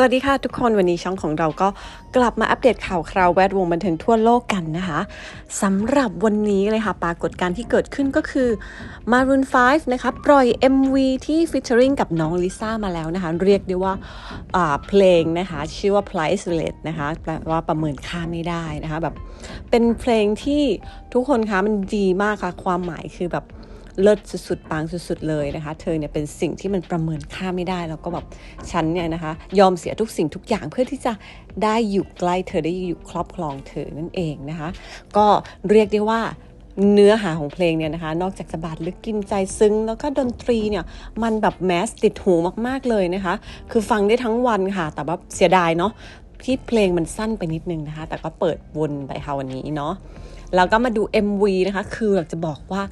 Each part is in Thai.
สวัสดีค่ะทุกคนวันนี้ช่องของเราก็กลับมาอัปเดตข่าวคราวแวดวงบันเทิงทั่วโลกกันนะคะสำหรับวันนี้เลยค่ะปรากฏการณ์ที่เกิดขึ้นก็คือ Maroon 5 นะคะปล่อย MV ที่ฟิชเชอริงกับน้องลิซ่ามาแล้วนะคะ เรียกได้ว่าอ่าเพลงนะคะชื่อว่า Priceless นะคะแปลว่าประเมินค่าไม่ได้นะคะแบบเป็นเพลงที่ทุกคนคะมันดีมากค่ะ ความหมายคือแบบ เลิศสุดๆปังสุดๆเลยนะคะ เธอเนี่ยเป็นสิ่งที่มันประเมินค่าไม่ได้แล้วก็แบบฉันเนี่ยนะคะ ยอมเสียทุกสิ่งทุกอย่างเพื่อที่จะได้อยู่ใกล้เธอได้อยู่ครอบครองเธอนั่นเองนะคะ ก็เรียกได้ว่าเนื้อหาของเพลงเนี่ยนะคะ นอกจากจะบาดลึกกินใจซึ้ง แล้วก็ดนตรีเนี่ย มันแบบแมสติดหูมากๆเลยนะคะ คือฟังได้ทั้งวันค่ะ แต่ว่าเสียดายเนาะที่เพลงมันสั้นไปนิดนึงนะคะ แต่ก็เปิดวนไปค่ะวันนี้เนาะ แล้วก็มาดู MV นะคะ คืออยากจะบอกว่า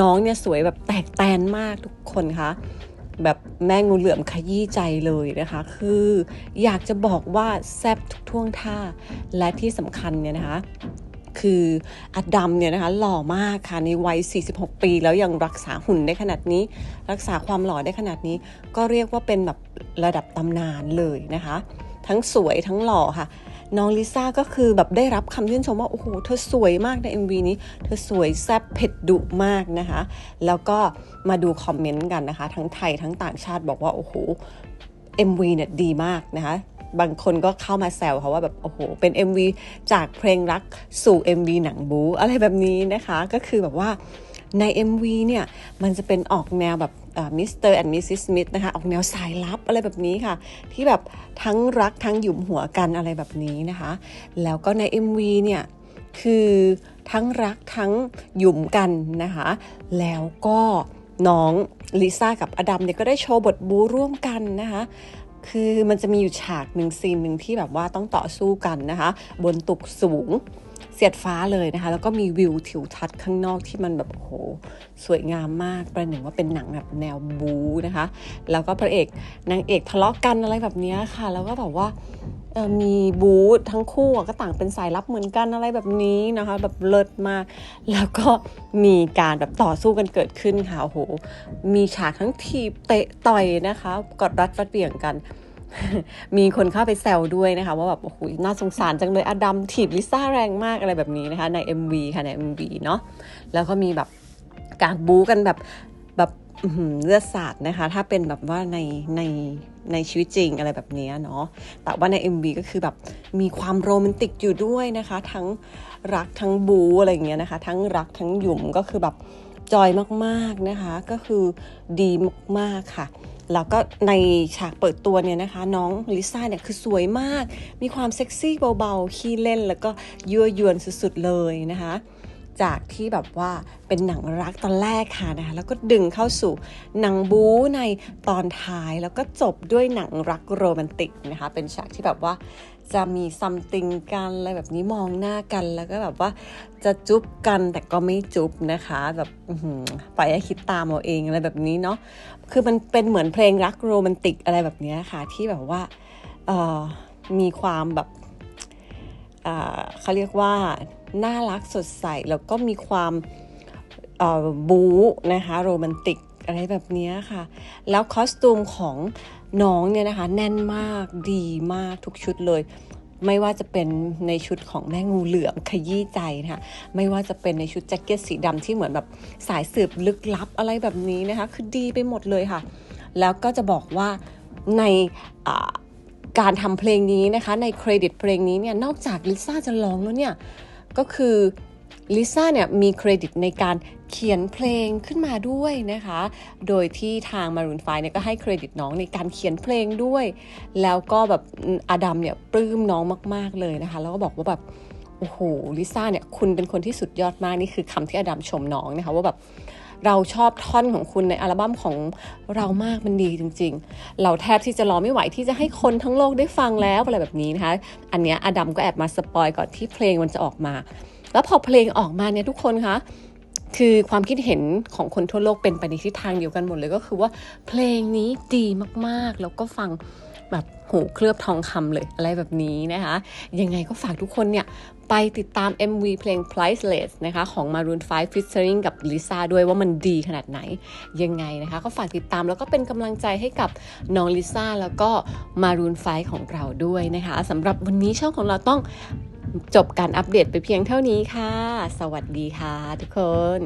น้องเนี่ยสวยแบบแตกแตนมากทุกคนคะแบบแม่งูเหลือมขยี้ใจเลยนะคะ คืออยากจะบอกว่าแซบทุกท่วงท่า และที่สำคัญเนี่ยนะคะคืออดัมเนี่ยนะคะหล่อมากค่ะในวัย 46 ปี แล้วยังรักษาหุ่นได้ขนาดนี้ รักษาความหล่อได้ขนาดนี้ ก็เรียกว่าเป็นแบบระดับตำนานเลยนะคะ ทั้งสวยทั้งหล่อค่ะ น้องลิซ่าก็คือแบบได้รับคำชื่นชมว่า โอ้โห เธอสวยมากใน MV นี้ เธอสวยแซ่บเผ็ดดุมากนะคะ แล้วก็มาดูคอมเมนต์กันนะคะ ทั้งไทยทั้งต่างชาติบอกว่า โอ้โห MV เนี่ยดีมากนะคะบางคนก็เข้ามาแซวเขาว่าแบบโอ้โหเป็น MV จากเพลงรักสู่ MV หนังบูอะไรแบบนี้นะคะ ก็คือแบบว่าใน MV เนี่ยมันจะเป็นออกแนวแบบ มิสเตอร์แอนด์มิสซิสสมิธนะคะออกแนวสายลับอะไรแบบนี้ค่ะ ที่แบบทั้งรักทั้งหยุมหัวกันอะไรแบบนี้นะคะ แล้วก็ใน MV เนี่ยคือทั้งรักทั้งหยุมกันนะคะ แล้วก็น้องลิซ่ากับอดัมเนี่ยก็ได้โชว์บทบูร่วมกันนะคะ คือมันจะมีอยู่ฉากหนึ่งซีนหนึ่งที่แบบว่าต้องต่อสู้กันนะคะ บนตึกสูง เสียดฟ้าเลยนะคะ แล้วก็มีวิวทิวทัศน์ข้างนอกที่มันแบบโหสวยงามมาก ประหนึ่งว่าเป็นหนังแบบแนวบูนะคะ แล้วก็พระเอกนางเอกทะเลาะกันอะไรแบบนี้ค่ะ แล้วก็แบบว่ามีบูธทั้งคู่ก็ต่างเป็นสายลับเหมือนกันอะไรแบบนี้นะคะ แบบเลิศมาก แล้วก็มีการแบบต่อสู้กันเกิดขึ้นค่ะโอ้โหมีฉากทั้งทีเตะต่อยนะคะ กอดรัดฟัดเบี่ยงกัน มีคนเข้าไปแซวด้วยนะคะว่าแบบโอ้โหน่าสงสารจังเลยอดัมถีบลิซ่าแรงมากอะไรแบบนี้นะคะใน MV ค่ะใน MV เนาะแล้วก็มีแบบการบู๊กันแบบแบบเลือดสาดนะคะ ถ้าเป็นแบบว่าในในในชีวิตจริงอะไรแบบนี้เนาะแต่ว่าใน MV ก็คือแบบมีความโรแมนติกอยู่ด้วยนะคะ ทั้งรักทั้งบูอะไรอย่างเงี้ยนะคะ ทั้งรักทั้งหยุ่มก็คือแบบจอยมากๆนะคะ ก็คือดีมากๆค่ะ แล้วก็ในฉากเปิดตัวเนี่ยนะคะ น้องลิซ่าเนี่ยคือสวยมาก มีความเซ็กซี่เบาๆขี้เล่นแล้วก็ยั่วยวนสุดๆเลยนะคะ จากที่แบบว่าเป็นหนังรักตอนแรกค่ะนะคะแล้วก็ดึงเข้าสู่หนังบู๊ในตอนท้ายแล้วก็จบด้วยหนังรักโรแมนติกนะคะ เป็นฉากที่แบบว่าจะมีซัมติงกันอะไรแบบนี้มองหน้ากันแล้วก็แบบว่าจะจุ๊บกันแต่ก็ไม่จุ๊บนะคะ แบบปล่อยให้คิดตามเอาเองอะไรแบบนี้เนาะคือมันเป็นเหมือนเพลงรักโรแมนติกอะไรแบบนี้ค่ะ ที่แบบว่าออมีความแบบอ่าเขาเรียกว่า น่ารักสดใส แล้วก็มีความบู๊นะคะโรแมนติกอะไรแบบนี้ค่ะ แล้วคอสตูมของน้องเนี่ยนะคะแน่นมากดีมากทุกชุดเลย ไม่ว่าจะเป็นในชุดของแม่งูเหลือมขยี้ใจนะคะไม่ว่าจะเป็นในชุดแจ็คเก็ตสีดำที่เหมือนแบบสายสืบลึกลับอะไรแบบนี้นะคะคือดีไปหมดเลยค่ะ แล้วก็จะบอกว่าในการทำเพลงนี้นะคะในเครดิตเพลงนี้เนี่ยนอกจากลิซ่าจะร้องแล้วเนี่ย ก็คือลิซ่าเนี่ยมีเครดิตในการเขียนเพลงขึ้นมาด้วยนะคะ โดยที่ทางมารุนไฟเนี่ยก็ให้เครดิตน้องในการเขียนเพลงด้วย แล้วก็แบบอดัมเนี่ยปลื้มน้องมาก ๆเลยนะคะ แล้วก็บอกว่าแบบ โอ้โหลิซ่าเนี่ยคุณเป็นคนที่สุดยอดมากนี่คือคำที่อดัมชมน้องนะคะว่าแบบเราชอบท่อนของคุณในอัลบั้มของเรามากมันดีจริง ๆ เราแทบที่จะรอไม่ไหวที่จะให้คนทั้งโลกได้ฟังแล้วอะไรแบบนี้นะคะ อันเนี้ยอดัมก็แอบมาสปอยก่อนที่เพลงมันจะออกมา แล้วพอเพลงออกมาเนี่ยทุกคนคะคือความคิดเห็นของคนทั่วโลกเป็นไปในทิศทางเดียวกันหมดเลยก็คือว่าเพลงนี้ดีมากๆ แล้วก็ฟังแบบหูเคลือบทองคำเลยอะไรแบบนี้นะคะ ยังไงก็ฝากทุกคนเนี่ย ไปติดตาม MV เพลง Priceless นะคะของ Maroon 5 featuring กับ Lisa ด้วยว่ามันดีขนาดไหนยังไงนะคะ ก็ฝากติดตามแล้วก็เป็นกำลังใจให้กับน้องลิซ่าแล้วก็ Maroon 5 ของเราด้วยนะคะสำหรับวันนี้ช่องของเราต้องจบการอัปเดตไปเพียงเท่านี้ค่ะ สวัสดีค่ะทุกคน